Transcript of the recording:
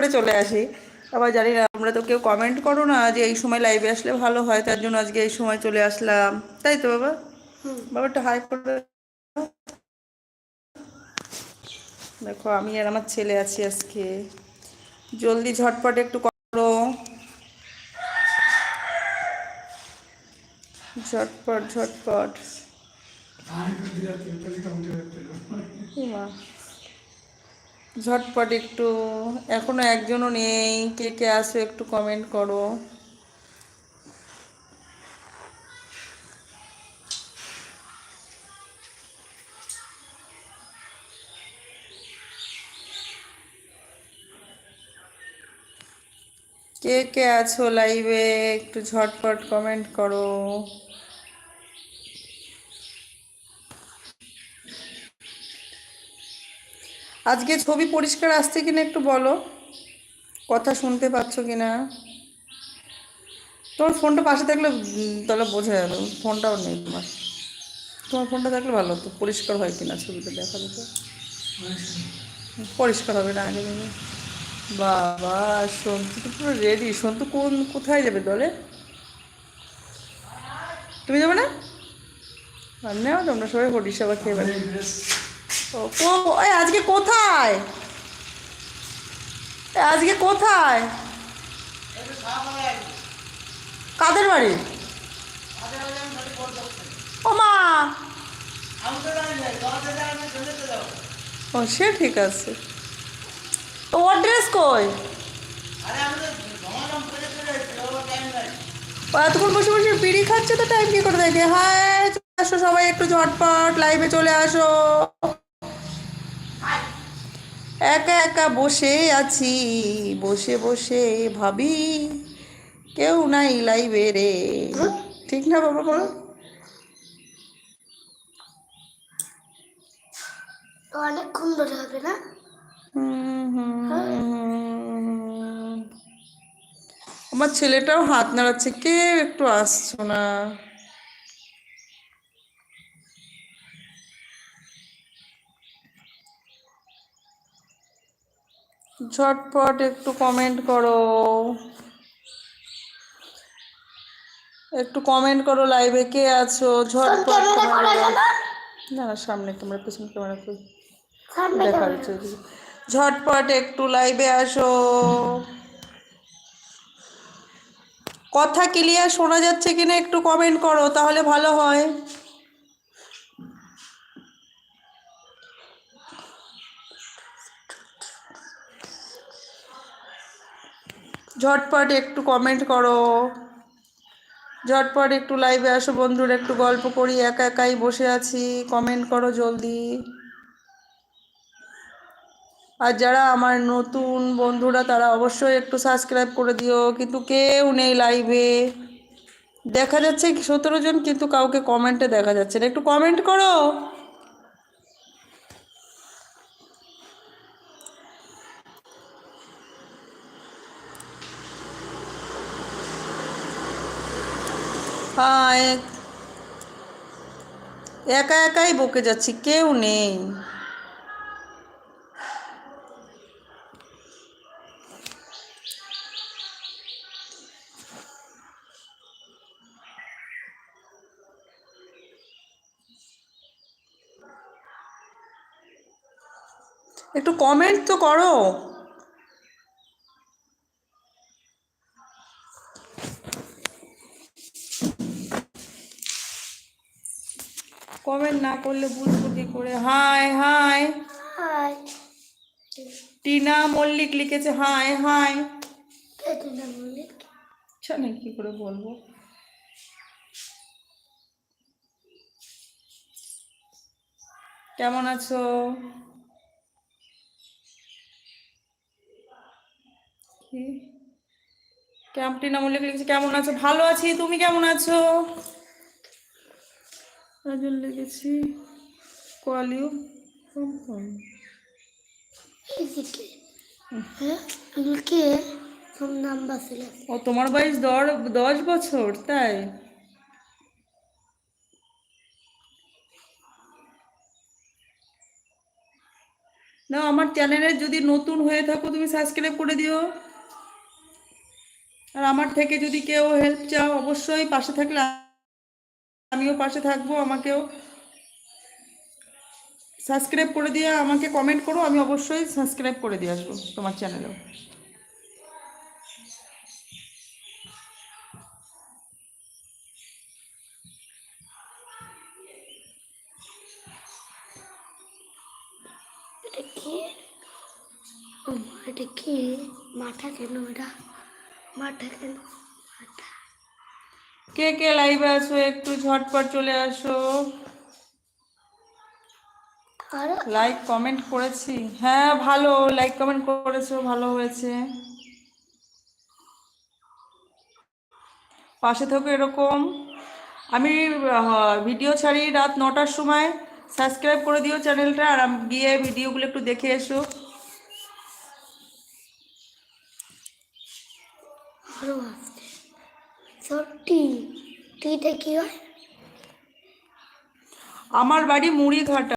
করে চলে আসি। আবার জানি না আমরা তো কেউ কমেন্ট করো না যে এই সময় লাইভে আসলে ভালো হয় তার জন্য আজকে এই সময় চলে আসলাম। তাই তো বাবা? বাবা একটা হাই করে দেখো আমি আর আমার ছেলে আছি আজকে। জলদি ঝটপট একটু করো। ঝটপট ঝটপট। মা। ঝটপট একটু, এখনও একজনও নেই, কে কে আসো একটু কমেন্ট করো। কে কে আছো লাইভে একটু ঝটপট কমেন্ট করো। আজকে ছবি পরিষ্কার আসছে কিনা একটু বলো। কথা শুনতে পাচ্ছ কিনা? তোমার ফোনটা পাশে থাকলে তাহলে বোঝা যাবে। ফোনটাও নেই তোমার। তোমার ফোনটা থাকলে ভালো হতো। পরিষ্কার হয় কিনা ছবিটা দেখা যেত পরিষ্কার হবে না আগে থেকে। বাবা, সন্তু তো পুরো রেডি সন্তু কোন, কোথায় যাবে দলে? তুমি যাবে না? আর নেও, তোমরা সবাই আবার খেয়ে বেড়ে ও আজকে কোথায়? আজকে কোথায়? কাদের বাড়ি? ও মা! ও, সে ঠিক আছে। তো ওর ড্রেস কই? এতক্ষণ বসে বসে বিড়ি খাচ্ছে তো টাইম কি করে দেখে? চলে আসো সবাই একটু ঝটপট লাইভে চলে আসো। একা একা বসে আছি বসে বসে ভাবি কেউ নাই লাইভে রে। ঠিক না বাবা বলো? অনেকক্ষণ ধরে হবে না? হুম। আমার ছেলেটাও হাত নাড়াচ্ছে কে একটু আসছো না। ঝটপট একটু কমেন্ট করো। একটু কমেন্ট করো লাইভে কে আছো? ঝটপট না। না সামনে ক্যামেরা পেছনে ক্যামেরা দেখা ক্যামেরা। যাচ্ছে। ঝটপট একটু লাইভে আসো। কথা ক্লিয়ার শোনা যাচ্ছে কিনা একটু কমেন্ট করো তাহলে ভালো হয়। ঝটপট একটু কমেন্ট করো। ঝটপট একটু লাইভে আসো বন্ধুরা, একটু গল্প করি, একা একাই বসে আছি কমেন্ট করো জলদি। আর যারা আমার নতুন বন্ধুরা, তারা অবশ্যই একটু সাবস্ক্রাইব করে দিও, কিন্তু কেউ নেই লাইভে দেখা যাচ্ছে সতেরো জন, কিন্তু কাউকে কমেন্টে দেখা যাচ্ছে না। একটু কমেন্ট করো। হায়। একা একাই বকে যাচ্ছি কেউ নেই। একটু কমেন্ট তো করো। কমেন্ট না করলে বুঝব কি করে। হাই হাই টিনা মল্লিক লিখেছে হাই হাই জানি কি করে বলব? কেমন আছো? কি? কেমন টিনা মল্লিক লিখেছে কেমন আছো? ভালো আছি তুমি কেমন আছো? রাজল লেগেছি হ্যাঁ? এগুলোকে সব নাম্বার ছিল। ও তোমার বয়স দশ বছর তাই? না আমার চ্যানেলে যদি নতুন হয়ে থাকো তুমি সাবস্ক্রাইব করে দিও। আর আমার থেকে যদি কেউ হেল্প চাও অবশ্যই পাশে থাকলে আমিও পাশে থাকব, আমাকেও। সাবস্ক্রাইব করে দিয়ে আমাকে কমেন্ট করো, আমি অবশ্যই সাবস্ক্রাইব করে দিয়ে আসব তোমার চ্যানেলেও এটা মাথা কেন এটা মাথা কেন? কে কে লাইভে আসো একটু ঝটপট চলে আসো। আর? লাইক কমেন্ট করেছি। হ্যাঁ ভালো। লাইক কমেন্ট করেছ। ভালো হয়েছে। পাশে থাকো এরকম। আমি ভিডিও ছাড়ি রাত নটার সময়। সাবস্ক্রাইব করে দিও চ্যানেলটা আর গিয়ে ভিডিওগুলো একটু দেখে এসো। টিটা কি হয় আমার বাড়ি মুড়িঘাটা।